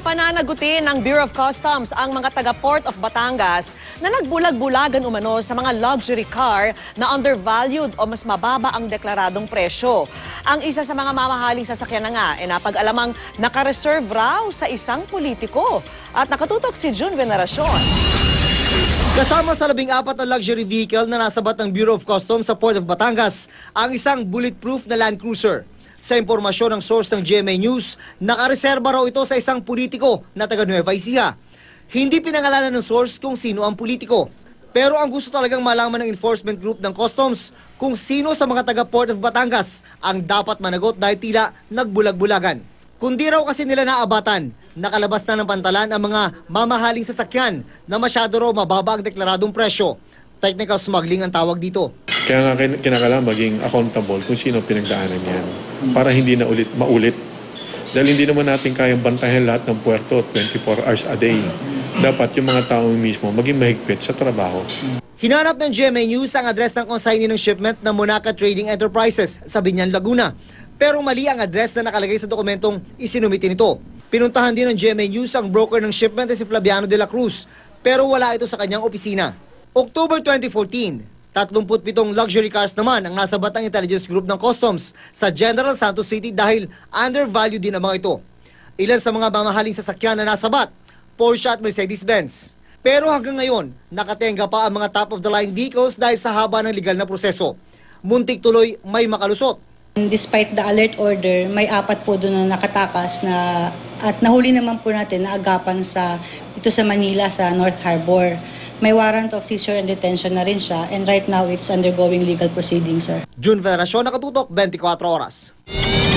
Pananagutin ng Bureau of Customs ang mga taga Port of Batangas na nagbulag-bulagan umano sa mga luxury car na undervalued o mas mababa ang deklaradong presyo. Ang isa sa mga mamahaling sasakyan na nga ay napag-alamang nakareserve raw sa isang politiko. At nakatutok si June Veneracion. Kasama sa labing apat na luxury vehicle na nasabat ng Bureau of Customs sa Port of Batangas, ang isang bulletproof na Land Cruiser. Sa impormasyon ng source ng GMA News, nakareserba raw ito sa isang politiko na taga Nueva Ecija. Hindi pinangalanan ng source kung sino ang politiko. Pero ang gusto talagang malaman ng enforcement group ng customs kung sino sa mga taga Port of Batangas ang dapat managot dahil tila nagbulag-bulagan. Kundi raw kasi nila naabatan, nakalabas na ng pantalan ang mga mamahaling sasakyan na masyado raw mababa ang deklaradong presyo. Technical smuggling ang tawag dito. Kaya nga kin- kinakailangan maging accountable kung sino pinagdaanan yan para hindi na ulit maulit. Dahil hindi naman natin kayang bantayan lahat ng puerto 24 hours a day. Dapat yung mga tao mismo maging mahigpit sa trabaho. Hinanap ng GMA News ang address ng consignee ng shipment ng Monaca Trading Enterprises sa Binyan, Laguna. Pero mali ang address na nakalagay sa dokumentong isinumiti nito. Pinuntahan din ng GMA News ang broker ng shipment na si Flaviano de la Cruz pero wala ito sa kanyang opisina. October 2014, 37 luxury cars naman ang nasabat ng intelligence group ng customs sa General Santos City dahil undervalued din ang mga ito. Ilan sa mga mamahaling sasakyan na nasabat, Porsche at Mercedes-Benz. Pero hanggang ngayon, nakatenga pa ang mga top-of-the-line vehicles dahil sa haba ng legal na proseso. Muntik tuloy may makalusot. Despite the alert order, may apat po doon na nakatakas na at nahuli naman po natin na agapan sa dito sa Manila sa North Harbor. May warrant of seizure and detention na rin siya and right now it's undergoing legal proceedings, sir. June Veneracion, nakatutok, 24 oras.